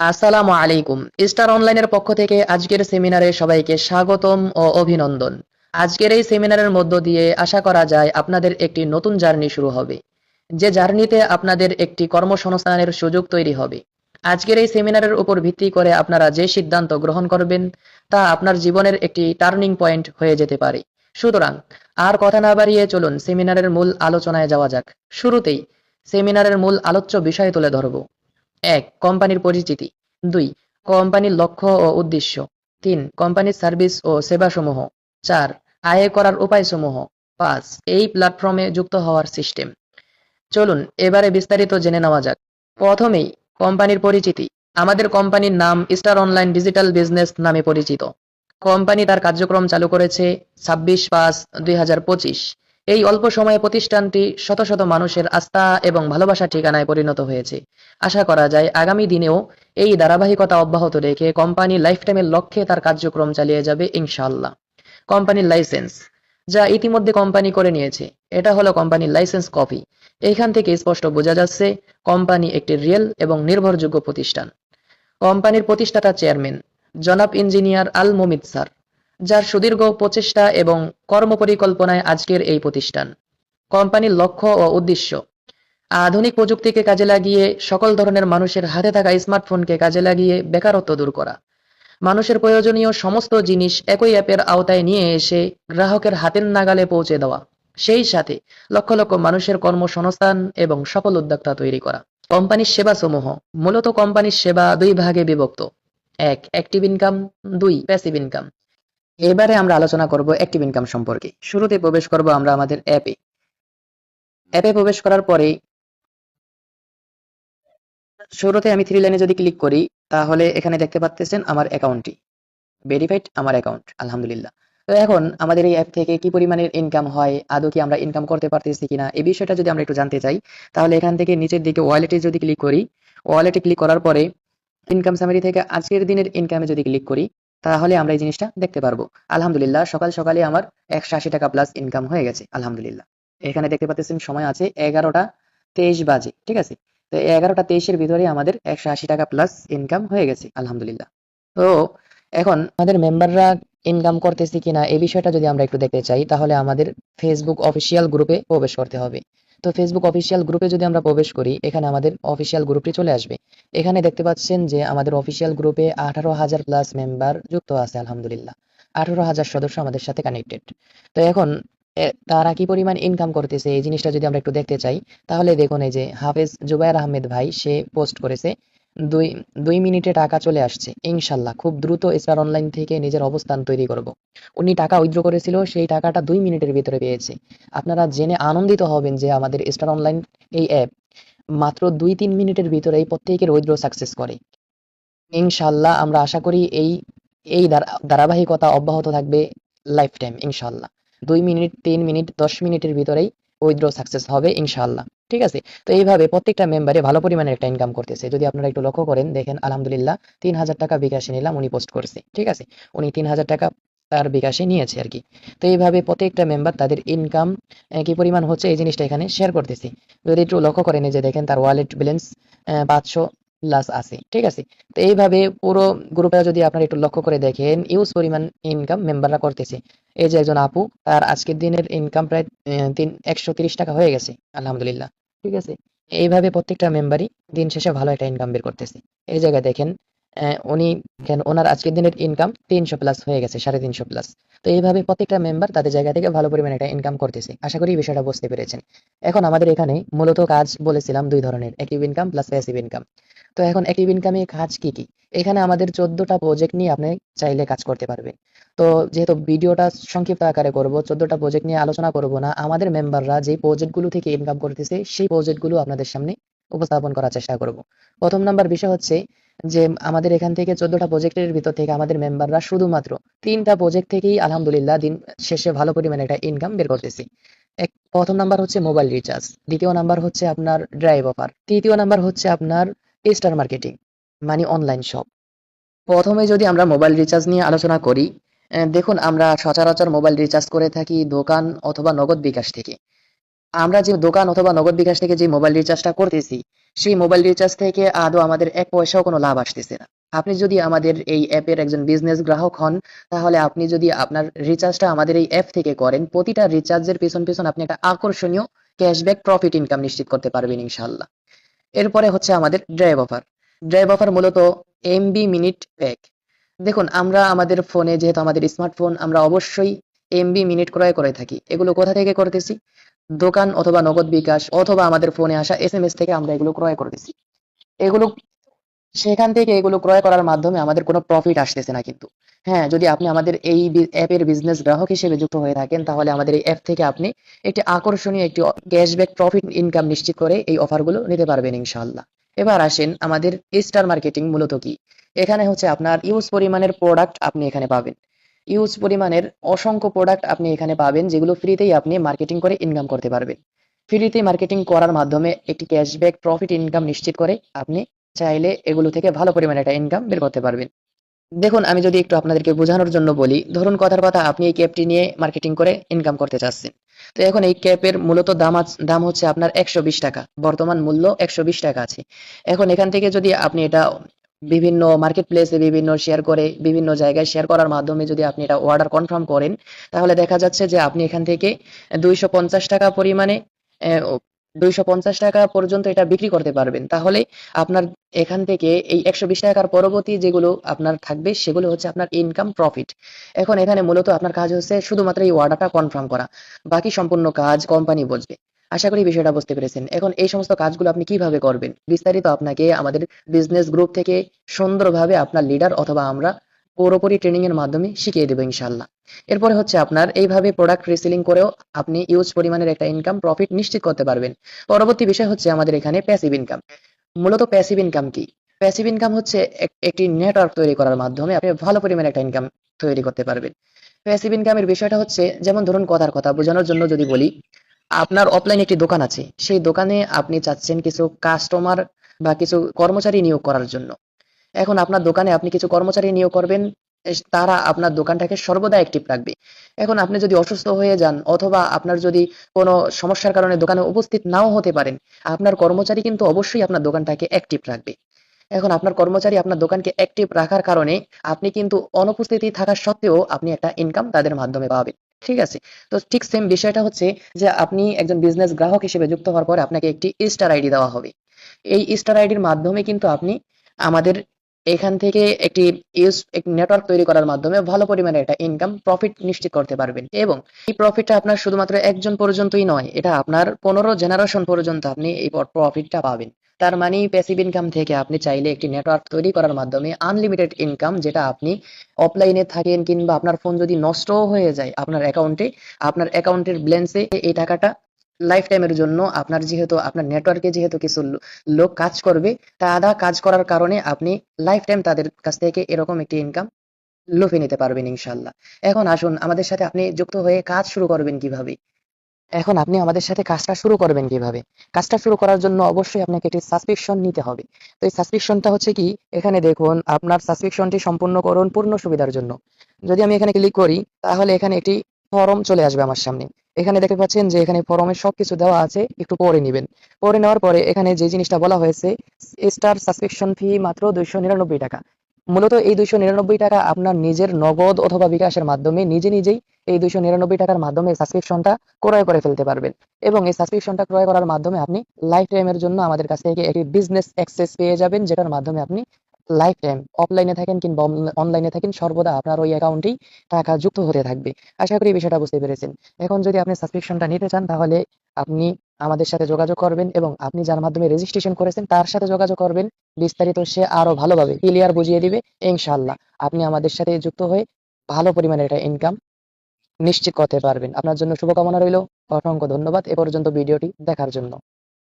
আসসালামু আলাইকুম। স্টার অনলাইনের পক্ষ থেকে আজকের সেমিনারে সবাইকে স্বাগতম ও অভিনন্দন। আজকের এই সেমিনারের মধ্য দিয়ে আশা করা যায় আপনাদের একটি নতুন জার্নি শুরু হবে। যে জার্নিতে আপনাদের একটি কর্মসংস্থানের সুযোগ তৈরি হবে। আজকের এই সেমিনারের উপর ভিত্তি করে আপনারা যে সিদ্ধান্ত গ্রহণ করবেন, তা আপনার জীবনের একটি টার্নিং পয়েন্ট হয়ে যেতে পারে। সুতরাং, আর কথা না বাড়িয়ে চলুন সেমিনারের মূল আলোচনায় যাওয়া যাক। শুরুতেই সেমিনারের মূল আলোচ্য বিষয় তুলে ধরব। এক, কোম্পানির পরিচিতি। দুই, কোম্পানির লক্ষ্য ও উদ্দেশ্য। তিন, কোম্পানির সার্ভিস ও সেবাসমূহ। চার, আয় করার উপায়সমূহ। পাঁচ, এই প্ল্যাটফর্মে যুক্ত হওয়ার সিস্টেম। চলুন, এবারে বিস্তারিত জেনে নেওয়া যাক। প্রথমেই, কোম্পানির পরিচিতি। আমাদের কোম্পানির নাম স্টার অনলাইন ডিজিটাল বিজনেস নামে পরিচিত। কোম্পানি তার কার্যক্রম চালু করেছে ছাব্বিশ পাঁচ দুই এই অল্প সময়ে প্রতিষ্ঠানটি শত শত মানুষের আস্থা এবং ভালোবাসা ঠিকানায় পরিণত হয়েছে। আশা করা যায় আগামী দিনেও এই ধারাবাহিকতা অব্যাহত রেখে কোম্পানি লাইফ টাইমের লক্ষ্যে তার কার্যক্রম চালিয়ে যাবে ইনশাআল্লাহ। কোম্পানির লাইসেন্স, যা ইতিমধ্যে কোম্পানি করে নিয়েছে, এটা হলো কোম্পানির লাইসেন্স কপি। এইখান থেকে স্পষ্ট বোঝা যাচ্ছে, কোম্পানি একটি রিয়েল এবং নির্ভরযোগ্য প্রতিষ্ঠান। কোম্পানির প্রতিষ্ঠাতা চেয়ারম্যান, জনাব ইঞ্জিনিয়ার আল মুমিদ স্যার। যার সুদীর্ঘ প্রচেষ্টা এবং কর্মপরিকল্পনায় আজকের এই প্রতিষ্ঠান। কোম্পানির লক্ষ্য ও উদ্দেশ্য, আধুনিক প্রযুক্তিকে কাজে লাগিয়ে সকল ধরনের মানুষের হাতে থাকা স্মার্টফোনকে কাজে লাগিয়ে বেকারত্ব দূর করা। মানুষের প্রয়োজনীয় সমস্ত জিনিস একই অ্যাপের আওতায় নিয়ে এসে গ্রাহকের হাতের নাগালে পৌঁছে দেওয়া, সেই সাথে লক্ষ লক্ষ মানুষের কর্মসংস্থান এবং সফল উদ্যোক্তা তৈরি করা। কোম্পানির সেবা সমূহ মূলত কোম্পানির সেবা দুই ভাগে বিভক্ত। এক অ্যাক্টিভ ইনকাম দুই প্যাসিভ ইনকাম এবারে আমরা আলোচনা করব অ্যাক্টিভ ইনকাম সম্পর্কে। শুরুতে প্রবেশ করব আমরা আমাদের অ্যাপে অ্যাপে প্রবেশ করার পরে শুরুতে আমি থ্রি লাইনে যদি ক্লিক করি, তাহলে এখানে দেখতে পাচ্ছেন আমার অ্যাকাউন্টটি ভেরিফাইড আমার অ্যাকাউন্ট আলহামদুলিল্লাহ। তো এখন আমাদের এই অ্যাপ থেকে কি পরিমাণের ইনকাম হয়, আদৌ কি আমরা ইনকাম করতে পারতেছি কিনা এই বিষয়টা যদি আমরা একটু জানতে চাই, তাহলে এখান থেকে নিচের দিকে ওয়ালেটে যদি ক্লিক করি ওয়ালেটে ক্লিক করার পরে ইনকাম সামারি থেকে আজকের দিনের ইনকামে যদি ক্লিক করি তাহলে আমরা এই জিনিসটা দেখতে পারব। আলহামদুলিল্লাহ, সকাল সকালে আমার একশো আশি টাকা প্লাস ইনকাম হয়ে গেছে। আলহামদুলিল্লাহ। এখানে দেখতে পাচ্ছেন সময় আছে এগারোটা তেইশ বাজে, ঠিক আছে? তো এগারোটা তেইশের ভিতরে আমাদের একশো আশি টাকা প্লাস ইনকাম হয়ে গেছে, আলহামদুলিল্লাহ। তো এখন আমাদের মেম্বাররা ইনকাম করতেছি কিনা এই বিষয়টা যদি আমরা একটু দেখতে চাই, তাহলে আমাদের ফেসবুক অফিসিয়াল গ্রুপে প্রবেশ করতে হবে। তো ফেসবুক অফিসিয়াল গ্রুপে যদি আমরা প্রবেশ করি, এখানে আমাদের অফিসিয়াল গ্রুপটি চলে আসবে। এখানে দেখতে পাচ্ছেন যে আমাদের অফিসিয়াল গ্রুপে আঠারো হাজার প্লাস মেম্বার যুক্ত আছে, আলহামদুলিল্লাহ। আঠারো হাজার সদস্য আমাদের সাথে কানেক্টেড তো এখন তারা কি পরিমাণ ইনকাম করতেছে, এই জিনিসটা যদি আমরা একটু দেখতে চাই, তাহলে দেখুন এই যে হাফেজ জুবায়ের আহমেদ ভাই, সে পোস্ট করেছে দুই দুই মিনিটে টাকা চলে আসছে। ইনশাল্লাহ, খুব দ্রুত স্টার অনলাইন থেকে নিজের অবস্থান তৈরি করব। উনি টাকা উইথড্র করেছিল, সেই টাকাটা দুই মিনিটের ভিতরে পেয়েছে। আপনারা জেনে আনন্দিত হবেন যে আমাদের স্টার অনলাইন এই অ্যাপ মাত্র দুই, তিন মিনিটের ভিতরেই প্রত্যেকের উইথড্র সাকসেস করে। ইনশাল্লাহ, আমরা আশা করি এই এই ধারা- ধারাবাহিকতা অব্যাহত থাকবে লাইফ টাইম ইনশাল্লাহ। দুই মিনিট, তিন মিনিট, দশ মিনিটের ভিতরেই উইথড্র সাকসেস হবে ইনশাল্লাহ ঠিক আছে? তো এইভাবে প্রত্যেকটা মেম্বারে ভালো পরিমাণে একটা ইনকাম করতেছে। যদি আপনারা একটু লক্ষ্য করেন, দেখেন, আলহামদুলিল্লাহ, তিন হাজার টাকা বিকাশে নিলাম, উনি পোস্ট করছে। ঠিক আছে? উনি তিন হাজার টাকা তার বিকাশে নিয়েছে আর কি। তো এইভাবে প্রত্যেকটা মেম্বার তাদের ইনকাম কি পরিমাণ হচ্ছে এই জিনিসটা এখানে শেয়ার করতেছি। যদি একটু লক্ষ্য করেন যে দেখেন, তার ওয়ালেট ব্যালেন্স পাঁচশো প্লাস আছে, ঠিক আছে? তো এইভাবে পুরো গ্রুপে যদি আপনারা একটু লক্ষ্য করে দেখেন ইউজ পরিমাণ ইনকাম মেম্বাররা করতেছে। এই যে একজন আপু, তার আজকের দিনের ইনকাম প্রায় তিন, একশো টাকা হয়ে গেছে, আলহামদুলিল্লাহ, ঠিক আছে? এইভাবে প্রত্যেকটা মেম্বারই দিন শেষে ভালো একটা ইনকাম বের করতেছে। এই জায়গায় দেখেন উনি দেখেন ওনার আজকের দিনের ইনকাম তিনশো প্লাস হয়ে গেছে, সাড়ে তিনশো প্লাস তো এইভাবে প্রত্যেকটা মেম্বার তাদের জায়গা থেকে ভালো পরিমাণে একটা ইনকাম করতেছে। আশা করি বিষয়টা বুঝতে পেরেছেন। এখন আমাদের এখানে মূলত কাজ বলেছিলাম দুই ধরনের active income plus passive income তো এখন অ্যাক্টিভ ইনকামে কাজ কি কি? এখানে আমাদের চোদ্দটা প্রজেক্ট নিয়ে আপনি চাইলে কাজ করতে পারবেন। তো যেহেতু ভিডিওটা সংক্ষিপ্ত আকারে করব, চোদ্দটা প্রজেক্ট নিয়ে আলোচনা করব না, আমাদের মেম্বাররা যে প্রজেক্টগুলো থেকে ইনকাম করতেছে, সেই প্রজেক্টগুলো আপনাদের সামনে উপস্থাপন করার চেষ্টা করব। প্রথম নাম্বার বিষয় হচ্ছে যে আমাদের এখান থেকে চোদ্দটা প্রজেক্টের ভিতর থেকে আমাদের মেম্বাররা শুধুমাত্র তিনটা প্রজেক্ট থেকেই আলহামদুলিল্লাহ দিন শেষে ভালো পরিমাণে একটা ইনকাম বের করতেছি। এক, প্রথম নাম্বার হচ্ছে মোবাইল রিচার্জ দ্বিতীয় নাম্বার হচ্ছে আপনার ড্রাইভ অফার তৃতীয় নাম্বার হচ্ছে আপনার স্টার মার্কেটিং মানে অনলাইন শপ প্রথমে যদি আমরা মোবাইল রিচার্জ নিয়ে আলোচনা করি দেখুন আমরা সচরাচর মোবাইল রিচার্জ করে থাকি দোকান অথবা নগদ বিকাশ থেকে। আমরা যে দোকান অথবা নগদ বিকাশ থেকে যে মোবাইল রিচার্জটা করতেছি, সেই মোবাইল রিচার্জ থেকে আদৌ আমাদের এক পয়সাও কোনো লাভ আসতেছে না। আপনি যদি আমাদের এই অ্যাপের একজন বিজনেস গ্রাহক হন, তাহলে আপনি যদি আপনার রিচার্জটা আমাদের এই অ্যাপ থেকে করেন, প্রতিটা রিচার্জের পেছন পেছন আপনি একটা আকর্ষণীয় ক্যাশব্যাক প্রফিট ইনকাম নিশ্চিত করতে পারবেন ইনশাল্লাহ এরপরে হচ্ছে আমাদের ড্রাইভ অফার ড্রাইভ অফার মূলত এমবি মিনিট প্যাক দেখুন, আমরা আমাদের ফোনে যেহেতু আমাদের স্মার্টফোন আমরা অবশ্যই এমবি মিনিট ক্রয় করে থাকি। এগুলো কোথা থেকে করতেছি? দোকান অথবা নগদ বিকাশ অথবা আমাদের ফোনে আসা এস এম এস থেকে আমরা এগুলো ক্রয় করতেছি এগুলো সেখান থেকে এগুলো ক্রয় করার মাধ্যমে আমাদের কোনো প্রফিট আসতেছে না কিন্তু। হ্যাঁ যদি আপনি আমাদের এই অ্যাপের বিজনেস গ্রাহক হিসেবে যুক্ত হয়ে থাকেন, তাহলে আমাদের এই অ্যাপ থেকে আপনি একটি আকর্ষণীয় একটি ক্যাশব্যাক প্রফিট ইনকাম নিশ্চিত করে এই অফারগুলো নিতে পারবেন ইনশাআল্লাহ। এবার আসেন আমাদের স্টার মার্কেটিং মূলত কি? এখানে হচ্ছে আপনার ইউজ পরিমাণের প্রোডাক্ট আপনি এখানে পাবেন। ইউজ পরিমাণের অসংখ্য প্রোডাক্ট আপনি এখানে পাবেন, যেগুলো ফ্রিতেই আপনি মার্কেটিং করে ইনকাম করতে পারবেন। ফ্রিতে মার্কেটিং করার মাধ্যমে একটি ক্যাশব্যাক প্রফিট ইনকাম নিশ্চিত করে আপনি চাইলে এগুলো থেকে ভালো পরিমাণে একটা ইনকাম বের করতে পারবেন। দেখুন, আমি যদি একটু আপনাদেরকে বোঝানোর জন্য বলি, ধরুন কথার কথা আপনি এই ক্যাপটি নিয়ে মার্কেটিং করে ইনকাম করতে চাচ্ছেন। তো এখন এই ক্যাপের মূলত দাম দাম হচ্ছে আপনার একশো বিশ টাকা, বর্তমান মূল্য একশো বিশ টাকা আছে। এখন এখান থেকে যদি আপনি এটা বিভিন্ন মার্কেট প্লেসে বিভিন্ন শেয়ার করে, বিভিন্ন জায়গায় শেয়ার করার মাধ্যমে যদি আপনি এটা অর্ডার কনফার্ম করেন, তাহলে দেখা যাচ্ছে যে আপনি এখান থেকে দুইশো পঞ্চাশ টাকা পরিমাণে দুইশো পঞ্চাশ টাকা পর্যন্ত এটা বিক্রি করতে পারবেন। তাহলে আপনার এখান থেকে এই একশো বিশ টাকার পরবর্তী যেগুলো আপনার থাকবে, সেগুলো হচ্ছে আপনার ইনকাম প্রফিট এখন এখানে মূলত আপনার কাজ হচ্ছে শুধুমাত্র এই অর্ডারটা কনফার্ম করা। বাকি সম্পূর্ণ কাজ কোম্পানি বুঝবে। আশা করি বিষয়টা বুঝতে পেরেছেন। এখন এই সমস্ত কাজগুলো আপনি কীভাবে করবেন? বিস্তারিত আপনাকে আমাদের বিজনেস গ্রুপ থেকে সুন্দরভাবে আপনার লিডার অথবা আমরা পুরোপুরি ট্রেনিং এর মাধ্যমে শিখিয়ে দেবো ইনশাল্লাহ এরপরে হচ্ছে আপনার এইভাবে প্রোডাক্ট রিসেলিং করেও আপনি ইউজ পরিমাণের একটা ইনকাম প্রফিট নিশ্চিত করতে পারবেন। পরবর্তী বিষয় হচ্ছে আমাদের এখানে প্যাসিভ ইনকাম মূলত প্যাসিভ ইনকাম কি? প্যাসিভ ইনকাম হচ্ছে একটি নেটওয়ার্ক তৈরি করার মাধ্যমে আপনি ভালো পরিমাণে একটা ইনকাম তৈরি করতে পারবেন। প্যাসিভ ইনকামের বিষয়টা হচ্ছে, যেমন ধরুন কথার কথা, বোঝানোর জন্য যদি বলি আপনার অফলাইন একটি দোকান আছে। সেই দোকানে আপনি চাচ্ছেন কিছু কাস্টমার বা কিছু কর্মচারী নিয়োগ করার জন্য। এখন আপনার দোকানে আপনি কিছু কর্মচারী নিয়োগ করবেন তারা আপনার দোকানটাকে সর্বদা অ্যাক্টিভ রাখবে। এখন আপনি যদি অসুস্থ হয়ে যান অথবা আপনার যদি কোনো সমস্যার কারণে দোকানে উপস্থিত নাও হতে পারেন, আপনার কর্মচারী কিন্তু অবশ্যই আপনার দোকানটাকে অ্যাক্টিভ রাখবে। এখন আপনার কর্মচারী আপনার দোকানকে অ্যাক্টিভ রাখার কারণে আপনি কিন্তু অনুপস্থিতি থাকা সত্ত্বেও আপনি একটা ইনকাম তাদের মাধ্যমে পাবেন। ঠিক আছে? তো ঠিক সেম বিষয়টা হচ্ছে যে আপনি একজন বিজনেস গ্রাহক হিসেবে যুক্ত হওয়ার পরে আপনাকে একটি স্টার আইডি দেওয়া হবে। এই স্টার আইডির মাধ্যমে কিন্তু আপনি আমাদের এখান থেকে একটি ইউজ নেটওয়ার্ক তৈরি করার মাধ্যমে ভালো পরিমাণে একটা ইনকাম প্রফিট নিশ্চিত করতে পারবেন। এবং এই প্রফিটটা আপনার শুধুমাত্র একজন পর্যন্তই নয়, এটা আপনার পনেরো জেনারেশন পর্যন্ত আপনি এই প্রফিটটা পাবেন। তার মানে প্যাসিভ ইনকাম থেকে আপনি চাইলে একটি নেটওয়ার্ক তৈরি করার মাধ্যমে আনলিমিটেড ইনকাম যেটা আপনি অফলাইনে থাকেন কিংবা আপনার ফোন যদি নষ্টও হয়ে যায় আপনার অ্যাকাউন্টে আপনার অ্যাকাউন্টের ব্যালেন্সে এই টাকাটা লাইফ টাইমের জন্য আপনার যেহেতু, আপনার নেটওয়ার্কে যেহেতু কিছু লোক কাজ করবে তারা কাজ করার কারণে আপনি লাইফ টাইম তাদের কাছ থেকে এরকম একটি ইনকাম লুফে নিতে পারবেন ইনশাল্লাহ। এখন আসুন আমাদের সাথে আপনি যুক্ত হয়ে কাজ শুরু করবেন কীভাবে? এখন আপনি আমাদের সাথে কাজটা শুরু করবেন কীভাবে? কাজটা শুরু করার জন্য অবশ্যই আপনাকে একটি সাবস্ক্রিপশন নিতে হবে। তো এই সাবস্ক্রিপশনটা হচ্ছে কি? এখানে দেখুন, আপনার সাবস্ক্রিপশনটি সম্পূর্ণ করুন পূর্ণ সুবিধার জন্য। যদি আমি এখানে ক্লিক করি, তাহলে এখানে একটি ফর্ম চলে আসবে আমার সামনে। এখানে দেখতে পাচ্ছেন যে এখানে ফর্মে সবকিছু দেওয়া আছে, একটু পড়ে নেবেন। পড়ে নেওয়ার পরে এখানে যে জিনিসটা বলা হয়েছে স্টার সাবস্ক্রিপশন ফি মাত্র দুইশো নিরানব্বই টাকা। মূলত এই দুইশো নিরানব্বই টাকা আপনার নিজের নগদ অথবা বিকাশের মাধ্যমে নিজে নিজেই এই দুইশো নিরানব্বই টাকার মাধ্যমে সাবস্ক্রিপশনটা ক্রয় করে ফেলতে পারবেন। এবং এই সাবস্ক্রিপশনটা ক্রয় করার মাধ্যমে আপনি লাইফ টাইমের জন্য আমাদের কাছ থেকে একটি বিজনেস অ্যাক্সেস পেয়ে যাবেন, যেটার মাধ্যমে আপনি লাইফ টাইম অফলাইনে থাকেন কিংবা অনলাইনে থাকেন, সর্বদা আপনার ওই অ্যাকাউন্টেই টাকা যুক্ত হতে থাকবে। আশা করি বিষয়টা বুঝতে পেরেছেন। এখন যদি আপনি সাবস্ক্রিপশনটা নিতে চান, তাহলে আপনি আমাদের সাথে যোগাযোগ করবেন এবং আপনি যার মাধ্যমে রেজিস্ট্রেশন করেছেন, তার সাথে যোগাযোগ করবেন। বিস্তারিত সে আরও ভালোভাবে ক্লিয়ার বুঝিয়ে দিবে ইনশাল্লাহ আপনি আমাদের সাথে যুক্ত হয়ে ভালো পরিমাণে একটা ইনকাম নিশ্চিত করতে পারবেন। আপনার জন্য শুভকামনা রইল। অসংখ্য ধন্যবাদ। এ পর্যন্ত ভিডিওটি দেখার জন্য।